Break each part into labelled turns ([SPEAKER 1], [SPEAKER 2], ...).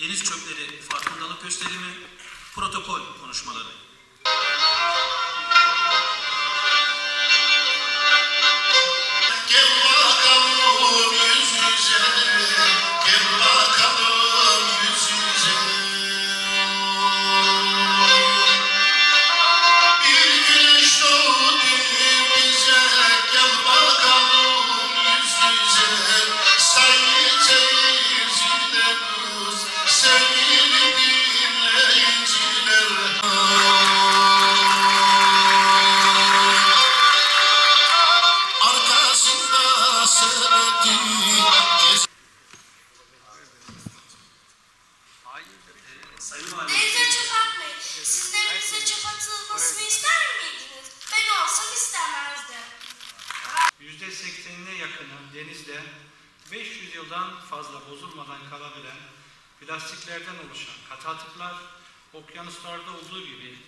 [SPEAKER 1] deniz çöpleri farkındalık gösterimi, protokol konuşmaları.
[SPEAKER 2] Denize çöp atmayın. Siz denize çöp atılmasını ister miydiniz? Ben olsam istemezdim.
[SPEAKER 3] %80'ine yakını denizde 500 yıldan fazla bozulmadan kalabilen plastiklerden oluşan katı atıklar okyanuslarda olduğu gibi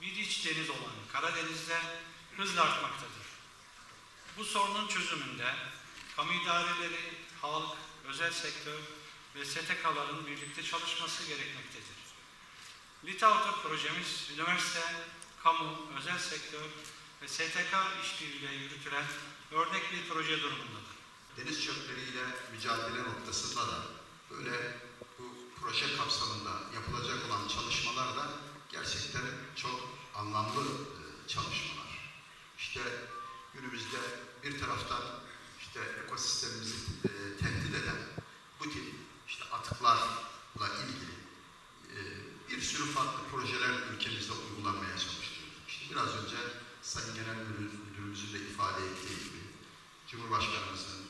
[SPEAKER 3] bir iç deniz olan Karadeniz'de hızla artmaktadır. Bu sorunun çözümünde kamu idareleri, halk, özel sektör ve STK'ların birlikte çalışması gerekmektedir. Litauta projemiz üniversite, kamu, özel sektör ve STK işbirliğiyle yürütülen örnek bir proje durumundadır.
[SPEAKER 4] deniz çöpleriyle mücadele noktasında da böyle bu proje kapsamında yapılacak olan çalışmalar da gerçekten çok anlamlı e, çalışmalar. İşte günümüzde bir taraftan işte ekosistemimizi e, tehdit eden bu tip işte atıklarla ilgili e, bir sürü farklı projeler ülkemizde uygulanmaya çalışılıyor. İşte biraz önce Sayın Genel Müdürümüzün de ifade ettiği gibi Cumhurbaşkanımızın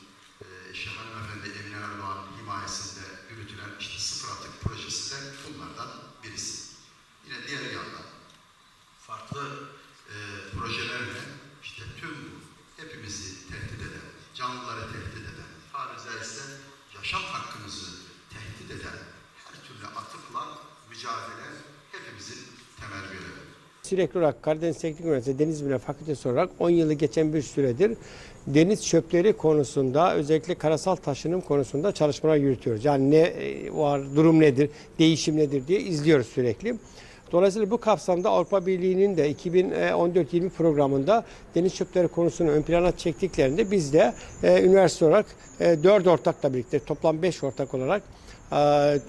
[SPEAKER 4] e, Şemal Efendi Emine Erdoğan himayesinde yürütülen işte sıfır atık projesi de bunlardan birisi. Yine diğer yandan farklı e, projelerle işte tüm bu hepimizi tehdit eden, canlıları tehdit eden, tabiri caizse yaşam hakkımızı tehdit eden her türlü atıkla mücadele hepimizin temel görevi.
[SPEAKER 5] Sürekli olarak Karadeniz Teknik Üniversitesi Deniz Bilimleri Fakültesi olarak 10 yılı geçen bir süredir deniz çöpleri konusunda özellikle karasal taşınım konusunda çalışmalar yürütüyoruz. Yani ne e, var, durum nedir, değişim nedir diye izliyoruz sürekli. Dolayısıyla bu kapsamda Avrupa Birliği'nin de 2014-20 programında deniz çöpleri konusunu ön plana çektiklerinde biz de e, üniversite olarak e, 4 ortakla birlikte toplam 5 ortak olarak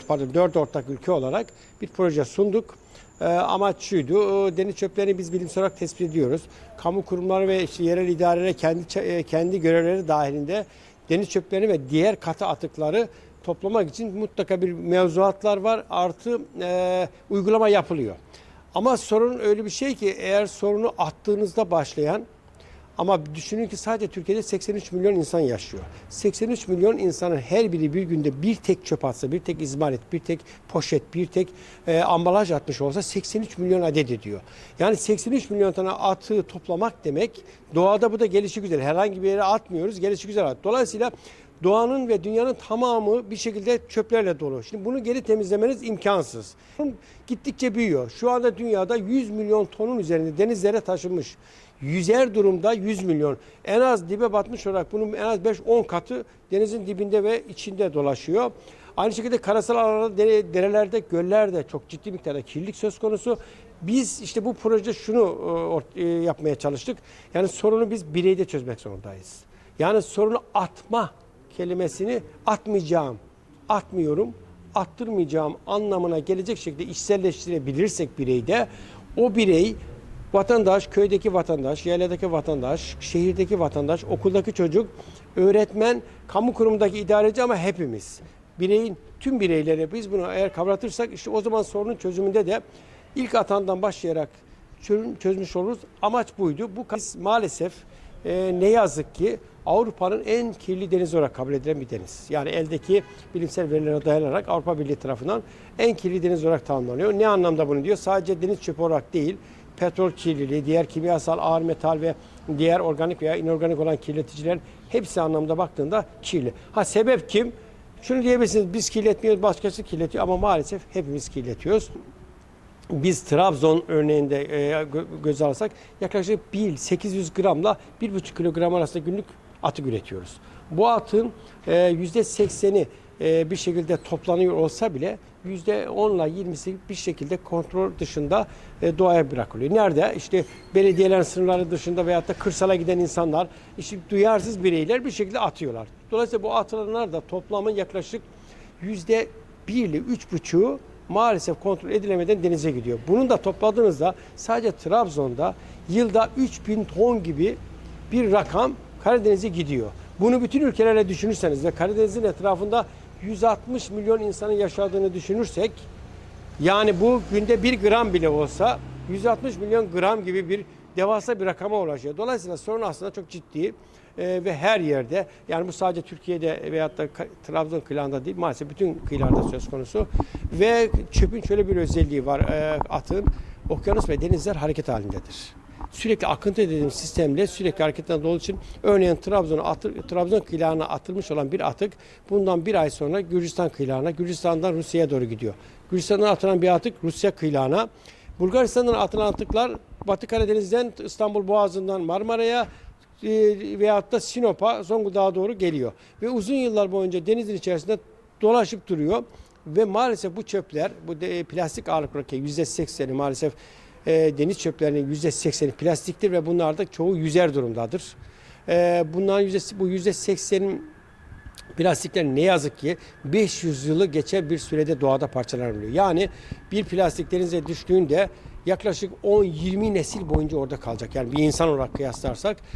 [SPEAKER 5] pardon 4 ortak ülke olarak bir proje sunduk. Ee, amaç şuydu, deniz çöplerini biz bilimsel olarak tespit ediyoruz. Kamu kurumları ve işte yerel idareler kendi e, kendi görevleri dahilinde deniz çöplerini ve diğer katı atıkları toplamak için mutlaka bir mevzuatlar var. Artı e, uygulama yapılıyor. Ama sorun öyle bir şey ki eğer sorunu attığınızda başlayan ama düşünün ki sadece Türkiye'de 83 milyon insan yaşıyor. 83 milyon insanın her biri bir günde bir tek çöp atsa, bir tek izmarit, bir tek poşet, bir tek e, ambalaj atmış olsa 83 milyon adet ediyor. Yani 83 milyon tane atığı toplamak demek doğada bu da gelişi güzel. Herhangi bir yere atmıyoruz, gelişi güzel. at. Dolayısıyla doğanın ve dünyanın tamamı bir şekilde çöplerle dolu. Şimdi bunu geri temizlemeniz imkansız. Gittikçe büyüyor. Şu anda dünyada 100 milyon tonun üzerinde denizlere taşınmış. Yüzer durumda 100 milyon. En az dibe batmış olarak bunun en az 5-10 katı denizin dibinde ve içinde dolaşıyor. Aynı şekilde karasal alanlarda, dere- derelerde, göllerde çok ciddi miktarda kirlilik söz konusu. Biz işte bu projede şunu e, e, yapmaya çalıştık. Yani sorunu biz bireyde çözmek zorundayız. Yani sorunu atma kelimesini atmayacağım, atmıyorum, attırmayacağım anlamına gelecek şekilde içselleştirebilirsek bireyde o birey vatandaş, köydeki vatandaş, yayladaki vatandaş, şehirdeki vatandaş, okuldaki çocuk, öğretmen, kamu kurumundaki idareci ama hepimiz. Bireyin tüm bireyleri biz bunu eğer kavratırsak işte o zaman sorunun çözümünde de ilk atandan başlayarak çözmüş oluruz. Amaç buydu. Bu biz maalesef e, ne yazık ki Avrupa'nın en kirli denizi olarak kabul edilen bir deniz. Yani eldeki bilimsel verilere dayanarak Avrupa Birliği tarafından en kirli deniz olarak tanımlanıyor. Ne anlamda bunu diyor? Sadece deniz çöpü olarak değil, petrol kirliliği, diğer kimyasal ağır metal ve diğer organik veya inorganik olan kirleticilerin hepsi anlamda baktığında kirli. Ha sebep kim? Şunu diyebilirsiniz biz kirletmiyoruz başkası kirletiyor ama maalesef hepimiz kirletiyoruz. Biz Trabzon örneğinde e, gö- göz alırsak yaklaşık 1 800 gramla 1,5 kilogram arasında günlük atık üretiyoruz. Bu atığın e, %80'i e, bir şekilde toplanıyor olsa bile %10 ile 20'si bir şekilde kontrol dışında e, doğaya bırakılıyor. Nerede? İşte belediyelerin sınırları dışında veyahut da kırsala giden insanlar, işte duyarsız bireyler bir şekilde atıyorlar. Dolayısıyla bu atılanlar da toplamın yaklaşık yüzde bir ile üç buçuğu maalesef kontrol edilemeden denize gidiyor. Bunun da topladığınızda sadece Trabzon'da yılda 3000 ton gibi bir rakam Karadeniz'e gidiyor. Bunu bütün ülkelerle düşünürseniz ve Karadeniz'in etrafında 160 milyon insanın yaşadığını düşünürsek yani bu günde bir gram bile olsa 160 milyon gram gibi bir devasa bir rakama ulaşıyor. Dolayısıyla sorun aslında çok ciddi e, ve her yerde yani bu sadece Türkiye'de veyahut da Trabzon kıyılarında değil maalesef bütün kıyılarda söz konusu. Ve çöpün şöyle bir özelliği var e, atın okyanus ve denizler hareket halindedir sürekli akıntı dediğimiz sistemle sürekli hareket halinde olduğu için örneğin Trabzon'a atı, Trabzon kıyılarına atılmış olan bir atık bundan bir ay sonra Gürcistan kıyılarına, Gürcistan'dan Rusya'ya doğru gidiyor. Gürcistan'dan atılan bir atık Rusya kıyılarına, Bulgaristan'dan atılan atıklar Batı Karadeniz'den İstanbul Boğazı'ndan Marmara'ya e, veyahut da Sinop'a, Zonguldak'a doğru geliyor. Ve uzun yıllar boyunca denizin içerisinde dolaşıp duruyor. Ve maalesef bu çöpler, bu de, plastik ağırlıklı yüzde sekseni maalesef e, deniz çöplerinin yüzde sekseni plastiktir ve bunlar da çoğu yüzer durumdadır. E, bunların yüzde, bu yüzde seksenin plastikler ne yazık ki 500 yılı geçer bir sürede doğada parçalanıyor. Yani bir plastik denize düştüğünde yaklaşık 10-20 nesil boyunca orada kalacak. Yani bir insan olarak kıyaslarsak